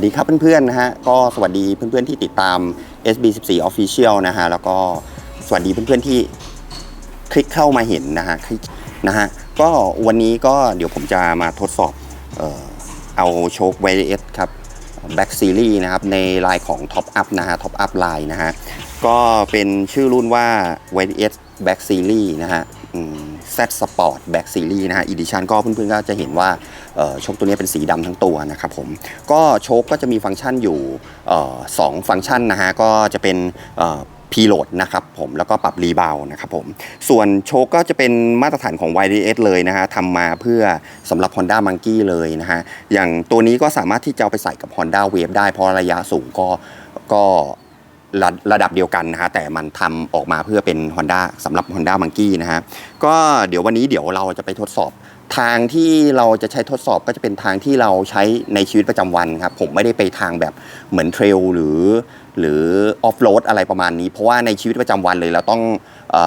สวัสดีครับเพื่อนๆนะฮะก็สวัสดีเพื่อนๆที่ติดตาม SB14 Official นะฮะแล้วก็สวัสดีเพื่อนๆที่คลิกเข้ามาเห็นนะฮะคลิกนะฮะก็วันนี้ก็เดี๋ยวผมจะมาทดสอบเอ่อเอาโชค VS ครับ Back Series นะครับในลายของ Top Up นะฮะ Top Up Line นะฮะก็เป็นชื่อรุ่นว่า VS Back Series นะฮะ Z Sport Back Series นะฮะ Edition ก็เพื่อนๆก็จะเห็นว่าเอ่อโชคตัวนี้เป็นสีดำทั้งตัวนะครับผม ก็โชคก็จะมีฟังก์ชันอยู่สองฟังก์ชันนะฮะ ก็จะเป็นพีโหลดนะครับผมแล้วก็ปรับรีบาวนะครับผมส่วนโชคก็จะเป็นมาตรฐานของ YDS เลยนะฮะทำมาเพื่อสำหรับ Honda Monkey เลยนะฮะอย่างตัวนี้ก็สามารถที่จะเอาไปใส่กับ Honda Wave ได้เพราะระยะสูงก็ก็ ระระดับเดียวกันนะฮะแต่มันทำออกมาเพื่อเป็น Honda สำหรับ Honda Monkey นะฮะก็เดี๋ยววันนี้เดี๋ยวเราจะไปทดสอบ ทางที่เราจะใช้ทดสอบก็จะเป็นทางที่เราใช้ในชีวิตประจำวันครับผมไม่ได้ไปทางแบบเหมือนเทรลหรือ หรือออฟโรดอะไรประมาณนี้ เพราะว่าในชีวิตประจำวันเลยเราต้องเอ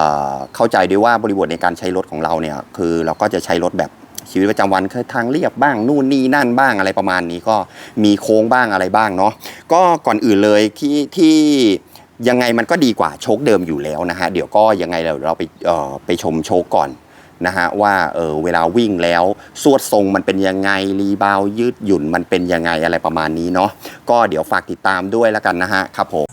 เข้าใจด้วยว่าบริบทในการใช้รถของเราเนี่ยคือเราก็จะใช้รถแบบ ชีวิตประจำวันคือทางเรียบบ้างนู่นนี่นั่นบ้างอะไรประมาณนี้ก็มีโค้งบ้างอะไรบ้างเนาะก็ก่อนอื่นเลยที่ที่ยังไงมันก็ดีกว่าโชคเดิมอยู่แล้วนะฮะเดี๋ยวก็ยังไงเราเราไปเอ่อไปชมโชคก่อนนะฮะว่าเออเวลาวิ่งแล้วสวดทรงมันเป็นยังไงรีบาวยืดหยุ่นมันเป็นยังไงอะไรประมาณนี้เนาะก็เดี๋ยวฝากติดตามด้วยแล้วกันนะฮะครับผม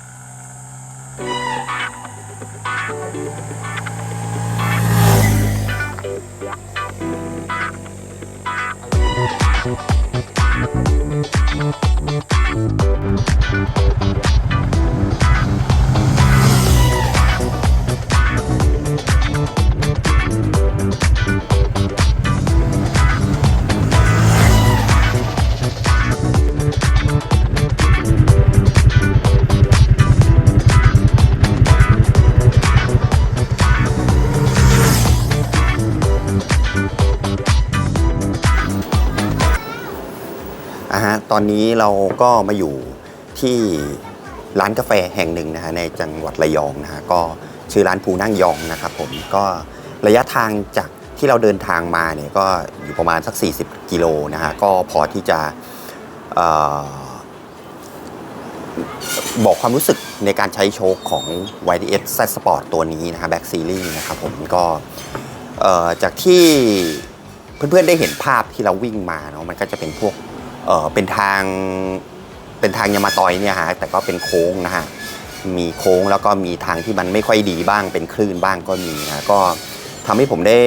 ตอนนี้เราก็มาอยู่ที่ร้านกาแฟแห่งหนึ่งนะฮะในจังหวัดระยองนะฮะก็ชื่อร้านภูนั่งยองนะครับผมก็ระยะทางจากที่เราเดินทางมาเนี่ยก็อยู่ประมาณสัก 40 กิโลนะฮะก็พอที่จะออบอกความรู้สึกในการใช้โชคของ YDS Z Sport ตัวนี้นะฮะ Back Series นะครับผมก็จากที่เพื่อนๆได้เห็นภาพที่เราวิ่งมาเนาะมันก็จะเป็นพวก เออเป็นทางเป็นทางยามาตอยเนี่ยฮะแต่ก็เป็นโค้งนะฮะมีโค้งแล้วก็มีทางที่มันไม่ค่อยดีบ้างเป็นคลื่นบ้างก็มีนะก็ทำให้ผมได้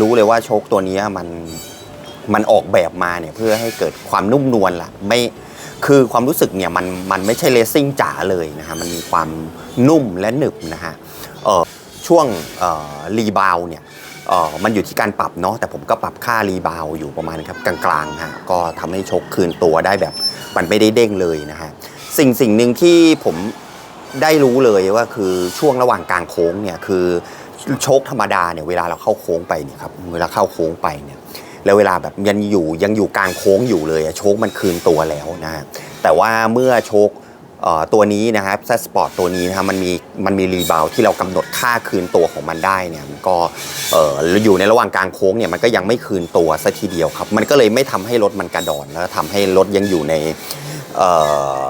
รู้เลยว่าโชคตัวนี้มันมันออกแบบมาเนี่ยเพื่อให้เกิดความนุ่มนวลล่ะไม่คือความรู้สึกเนี่ยมันมันไม่ใช่เลสซิ่งจ๋าเลยนะฮะมันมีความนุ่มและหนึบนะฮะช่วงรีบาวเนี่ย เอ่อมันอยู่ที่การปรับเนาะแต่ผมก็ปรับค่ารีบาวอยู่ประมาณครับกลางๆฮะก็ทำให้ชกคืนตัวได้แบบมันไม่ได้เด้งเลยนะฮะสิ่งสิ่งหนึ่งที่ผมได้รู้เลยว่าคือช่วงระหว่างกลางโค้งเนี่ยคือชคธรรมดาเนี่ยเวลาเราเข้าโค้งไปเนี่ยครับเวลาเข้าโค้งไปเนี่ยแล้วเวลาแบบยังอยู่ยังอยู่กลางโค้งอยู่เลยอะโชคมันคืนตัวแล้วนะฮะแต่ว่าเมื่อโชคเอ่อ ตัวนี้นะครับแซสปอร์ตตัวนี้นะครับมันมีมันมีรีบาวที่เรากำหนดค่าคืนตัวของมันได้เนี่ยมันก็เอออยู่ในระหว่างกลางโค้งเนี่ยมันก็ยังไม่คืนตัวสัทีเดียวครับ มันก็เลยไม่ทำให้รถมันกระดอนแล้วทำให้รถยังอยู่ในเออ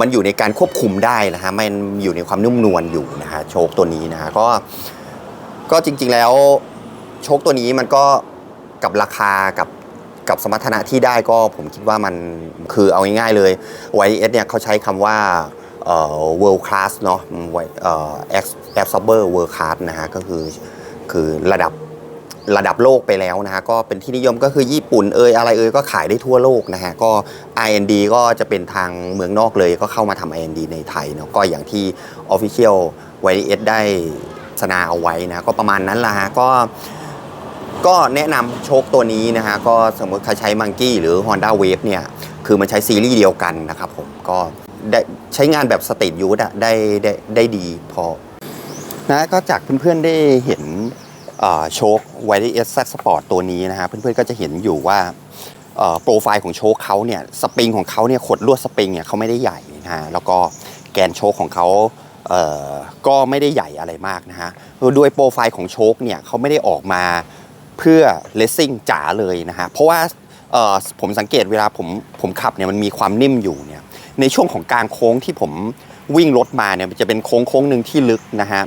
มันอยู่ในการควบคุมได้นะฮะมันอยู่ในความนุ่มนวลอยู่นะฮะโชคตัวนี้นะฮะก็ก็จริงๆแล้วโชคตัวนี้มันก็กับราคากับ กับสมรรถนะที่ได้ก็ผมคิดว่ามันคือเอาง่ายๆเลย YS เนี่ยเขาใช้คำว่า world class เนาะ absorber world class นะฮะก็คือคือระดับระดับโลกไปแล้วนะฮะก็เป็นที่นิยมก็คือญี่ปุ่นเอยอะไรเอยก็ขายได้ทั่วโลกนะฮะก็ IND ก็จะเป็นทางเมืองนอกเลยก็เข้ามาทำ IND ในไทยเนาะก็อย่างที่ Official YS ได้สนาเอาไว้นะก็ประมาณนั้นละฮะก็ ก็แนะนำโชคตัวนี้นะฮะก็สมมติใครใช้มังกี้หรือ Honda Wave เนี่ยคือมันใช้ซีรีส์เดียวกันนะครับผมก็ได้ใช้งานแบบสตรีทยูทอะได้ได้ได้ดีพอนะก็จากเพื่อนๆได้เห็นเอ่อโชค YDS Z Sport ตัวนี้นะฮะเพื่อนๆก็จะเห็นอยู่ว่าโปรไฟล์ของโชคเขาเนี่ยสปริงของเขาเนี่ยขดลวดสปริงเนี่ยเขาไม่ได้ใหญ่นะฮะแล้วก็แกนโชคของเขาเก็ไม่ได้ใหญ่อะไรมากนะฮะโดยโปรไฟล์ของโชคเนี่ยเขาไม่ได้ออกมา เพื่อเลสซิ่งจ๋าเลยนะฮะเพราะว่าผมสังเกตเวลาผมผมขับเนี่ยมันมีความนิ่มอยู่เนี่ยในช่วงของกางโค้งที่ผมวิ่งรถมาเนี่ยมันจะเป็นโค้งโค้งหนึ่งที่ลึกนะฮะ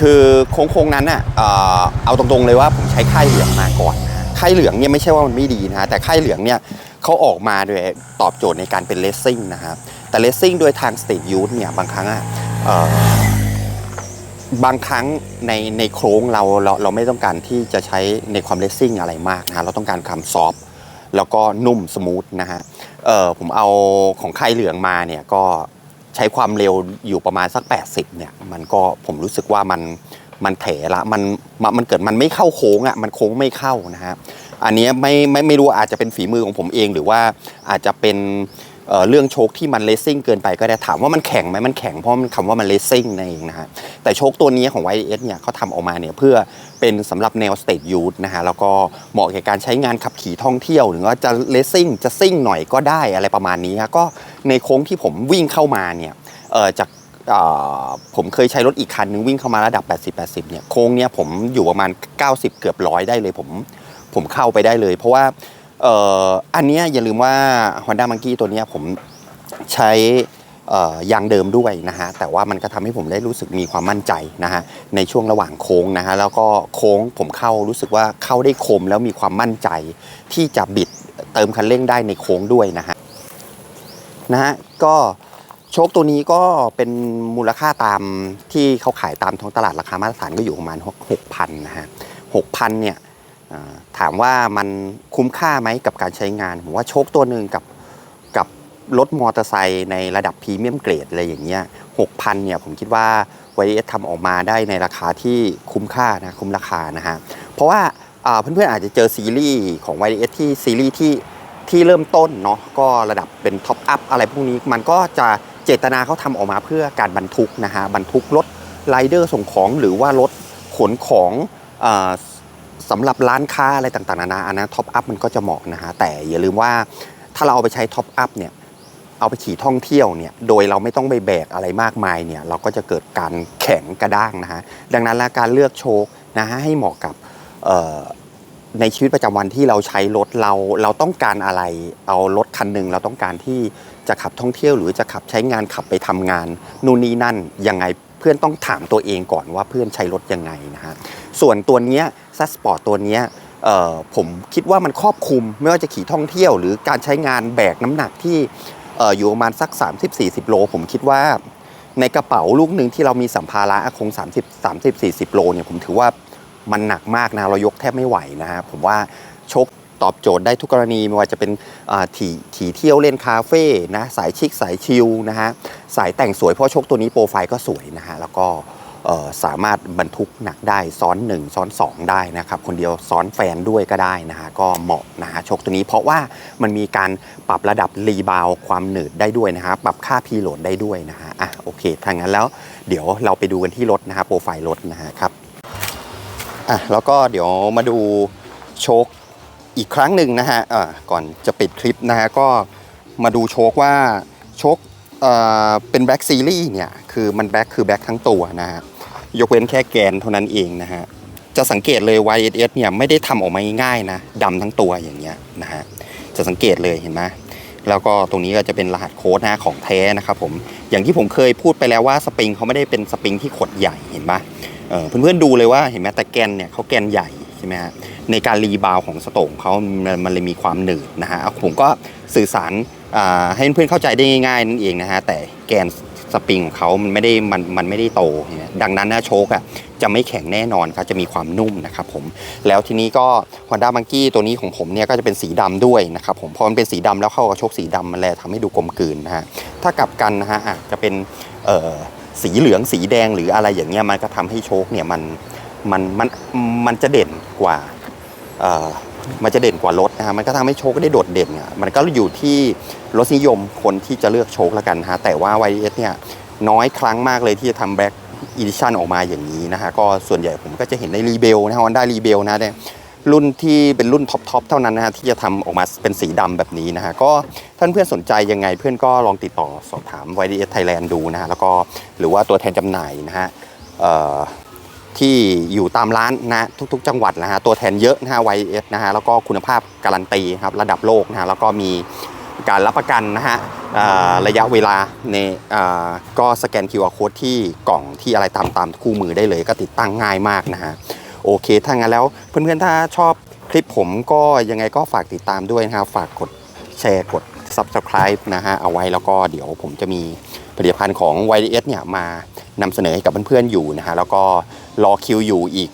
คือโค้งโค้งนั้นอะเอ่อเอาตรงๆเลยว่าผมใช้ค่ายเหลืองมาก่อนนะค่ายเหลืองเนี่ยไม่ใช่ว่ามันไม่ดีนะฮะแต่ค่ายเหลืองเนี่ยเขาออกมาโดยตอบโจทย์ในการเป็นเลสซิ่งนะครับแต่เลสซิ่งโดยทางสเต e ยูทเนี่ยบางครั้งอะเอ่อ บางครั้งในในโค้งเราเราเราไม่ต้องการที่จะใช้ในความเลสซิ่งอะไรมากนะฮะเราต้องการความซอฟแล้วก็นุ่มสมูทนะฮะเออผมเอาของค่ายเหลืองมาเนี่ยก็ใช้ความเร็วอยู่ประมาณสัก 80เนี่ยมันก็ผมรู้สึกว่ามันมันเถละมันมันมันเกิดมันไม่เข้าโค้งอะมันโค้งไม่เข้านะฮะอันนี้ไม่ไม่ไม่รู้อาจจะเป็นฝีมือของผมเองหรือว่าอาจจะเป็น เเรื่องโชคที่มันเลสซิ่งเกินไปก็ได้ถามว่ามันแข็งไหมมันแข็งเพราะมันคำว่ามันเลสซิ่งนั่นเองนะฮะแต่โชคตัวนี้ของ YS เนี่ยเขาทำออกมาเนี่ยเพื่อเป็นสำหรับแนวสเต e ยูทนะฮะแล้วก็เหมาะแก่การใช้งานขับขี่ท่องเที่ยว หรือว่าจะเลสซิ่งจะซิ่งหน่อยก็ได้อะไรประมาณนี้ฮะก็ในโค้งที่ผมวิ่งเข้ามาเนี่ยจากผมเคยใช้รถอีกคันนึงวิ่งเข้ามาระดับ 80-80 เนี่ยโค้งเนี่ยผมอยู่ประมาณ 90 เกือบร้อยได้เลยผมผมเข้าไปได้เลย เพราะว่า เอ่ออันเนี้ยอย่าลืมว่า Honda Monkey ตัวเนี้ยผมใช้ยางเดิมด้วยนะฮะแต่ว่ามันก็ทำให้ผมได้รู้สึกมีความมั่นใจนะฮะในช่วงระหว่างโค้งนะฮะแล้วก็โค้งผมเข้ารู้สึกว่าเข้าได้คมแล้วมีความมั่นใจ ที่จะบิดเติมคันเร่งได้ในโค้งด้วยนะฮะนะฮะก็โชคตัวนี้ก็เป็นมูลค่าตามที่เขาขายตามท้องตลาดราคามาตรฐานก็อยู่ประมาณ6,000นะฮะ6,000เนี่ย ถามว่ามันคุ้มค่าไหมกับการใช้งาน ผมว่าโชคตัวหนึ่งกับกับรถมอเตอร์ไซค์ในระดับพรีเมียมเกรดอะไรอย่างเงี้ยหกพันเนี่ยผมคิดว่า YS ทำออกมาได้ในราคาที่คุ้มค่านะคุ้มราคานะฮะเพราะว่าเพื่อนๆอาจจะเจอซีรีส์ของ YS ที่ซีรีส์ที่ที่เริ่มต้นเนาะก็ระดับเป็นท็อปอัพอะไรพวกนี้มันก็จะเจตนาเขาทำออกมาเพื่อการบรรทุกนะฮะบรรทุกรถไรเดอร์ส่งของหรือว่ารถขนของอ่า สำหรับร้านค้าอะไรต่างๆนานาอันนั้นท็อปอัพมันก็จะเหมาะนะฮะแต่อย่าลืมว่าถ้าเราเอาไปใช้ท็อปอัพเนี่ยเอาไปขี่ท่องเที่ยวเนี่ยโดยเราไม่ต้องไปแบกอะไรมากมายเนี่ยเราก็จะเกิดการแข็งกระด้างนะฮะดังนั้นแล้วการเลือกโชคนะฮะให้เหมาะกับในชีวิตประจำวันที่เราใช้รถเราเราต้องการอะไร เอารถคันหนึ่งเราต้องการที่จะขับท่องเที่ยว หรือจะขับใช้งานขับไปทำงานนู่นนี่นั่นยังไง เพื่อนต้องถามตัวเองก่อนว่าเพื่อนใช้รถยังไงนะฮะส่วนตัวเนี้ยซัสปอร์ตตัวเนี้ยผมคิดว่ามันครอบคลุมไม่ว่าจะขี่ท่องเที่ยว หรือการใช้งานแบกน้ำหนักที่อยู่ประมาณสัก 30-40 โล ผมคิดว่าในกระเป๋าลูกหนึ่งที่เรามีสัมภาระคง 30 30 40 โลเนี่ยผมถือว่ามันหนักมากนะเรายกแทบไม่ไหวนะฮะผมว่า ตอบโจทย์ได้ทุกกรณีไม่ว่าจะเป็นอ่าถีถีเที่ยวเล่นคาเฟ่นะสายชิคสายชิลนะฮะสายแต่งสวยเพราะชกตัวนี้โปรไฟล์ก็สวยนะฮะแล้วก็สามารถบรรทุกหนักได้ซ้อน 1 ซ้อน 2 ได้นะครับคนเดียวซ้อนแฟนด้วยก็ได้นะฮะก็เหมาะนะฮะชกตัวนี้เพราะว่ามันมีการปรับระดับรีบาวความหนืดได้ด้วยนะฮะปรับค่าพีโหลดได้ด้วยนะฮะอะโอเคถ้างั้นแล้วเดี๋ยวเราไปดูกันที่รถนะฮะโปรไฟล์รถนะฮะครับอะแล้วก็เดี๋ยวมาดูโชค อีกครั้งหนึ่งนะฮะะก่อนจะปิดคลิปนะฮะก็มาดูโชคว่าโชคเป็นแบ็กซีรีส์เนี่ยคือมันแบ็กคือแบ็กทั้งตัวนะฮะยกเว้นแค่แกนเท่านั้นเองนะฮะจะสังเกตเลย YSS เนี่ยไม่ได้ทำออกมาง่ายๆนะดำทั้งตัวอย่างเงี้ยนะฮะจะสังเกตเลยเห็นไหมแล้วก็ตรงนี้ก็จะเป็นรหัสโค้ดนะของแท้นะครับผมอย่างที่ผมเคยพูดไปแล้วว่าสปริงเขาไม่ได้เป็นสปริงที่ขดใหญ่เห็นปะเเพื่อนๆดูเลยว่าเห็นไหมแต่แกนเนี่ยเขาแกนใหญ่ใช่ไหมฮะ ในการรีบาวของสโตงเขามันมันเลยมีความหนืดนะฮะผมก็สื่อสารให้เพื่อนเข้าใจได้ง่ายๆนั่นเองนะฮะแต่แกนสปริงของเขามันไม่ได้มันมันไม่ได้โต ดังนั้นนะโชคอะจะไม่แข็งแน่นอนครับจะมีความนุ่มนะครับผมแล้วทีนี้ก็ Honda Monkey ตัวนี้ของผมเนี่ยก็จะเป็นสีดำด้วยนะครับผมพอมันเป็นสีดำแล้วเข้ากับโชคสีดำมันเลยทำให้ดูกลมกลืนนะฮะถ้ากลับกันนะฮะอะจะเป็นสีเหลืองสีแดงหรืออะไรอย่างเงี้ยมันก็ทำให้โชคเนี่ยมันมันมันมันจะเด่นกว่า มันจะเด่นกว่ารถนะฮะมันก็ทำให้โชคได้โดดเด่นอะมันก็อยู่ที่รสนิยมคนที่จะเลือกโชคแล้วกันฮะแต่ว่า YS เนี่ยน้อยครั้งมากเลยที่จะทำแบ็กอีดิชันออกมาอย่างนี้นะฮะก็ส่วนใหญ่ผมก็จะเห็นในรีเบลนะฮะ Honda รีเบลนะเนี่ยรุ่นที่เป็นรุ่นท็อปทอปเท่านั้นนะฮะที่จะทำออกมาเป็นสีดำแบบนี้นะฮะก็ท่านเพื่อนสนใจยังไงเพื่อนก็ลองติดต่อสอบถาม YDS Thailand ดูนะฮะแล้วก็หรือว่าตัวแทนจำหน่ายนะฮะ ที่อยู่ตามร้านนะทุก ๆ จังหวัดนะฮะตัวแทนเยอะนะฮะ YS นะฮะแล้วก็คุณภาพการันตีครับระดับโลกนะฮะแล้วก็มีการรับประกันนะฮะระยะเวลาในก็สแกน QR code ที่กล่องที่อะไรตามตามคู่มือได้เลย ก็ติดตั้งง่ายมากนะฮะโอเค ถ้างั้นแล้วเพื่อนๆถ้าชอบคลิปผมก็ยังไงก็ฝากติดตามด้วยนะครับฝากกดแชร์กด Subscribe นะฮะเอาไว้แล้วก็เดี๋ยวผมจะมีผลิตภัณฑ์ของ YDS เนี่ยมานำเสนอให้กับเพื่อนๆอยู่นะฮะแล้วก็ รอคิวอยู่อีก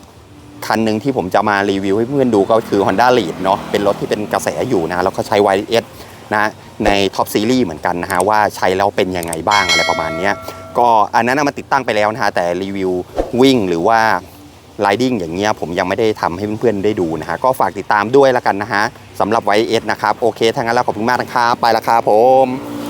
คันหนึ่งที่ผมจะมารีวิวให้เพื่อนดูก็คือ Honda Lead เนาะเป็นรถที่เป็นกระแสอยู่นะ แล้วก็ใช้ YS นะในท็อปซีรีส์เหมือนกันนะฮะว่าใช้แล้วเป็นยังไงบ้างอะไรประมาณนี้ก็อันนั้นมันติดตั้งไปแล้วนะฮะแต่รีวิววิ่งหรือว่า Riding อย่างเงี้ยผมยังไม่ได้ทำให้เพื่อนๆได้ดูนะฮะก็ฝากติดตามด้วยละกันนะฮะสำหรับ YDS นะครับ โอเคถ้างั้นแล้วขอบคุณมากนะครับไปละครับผม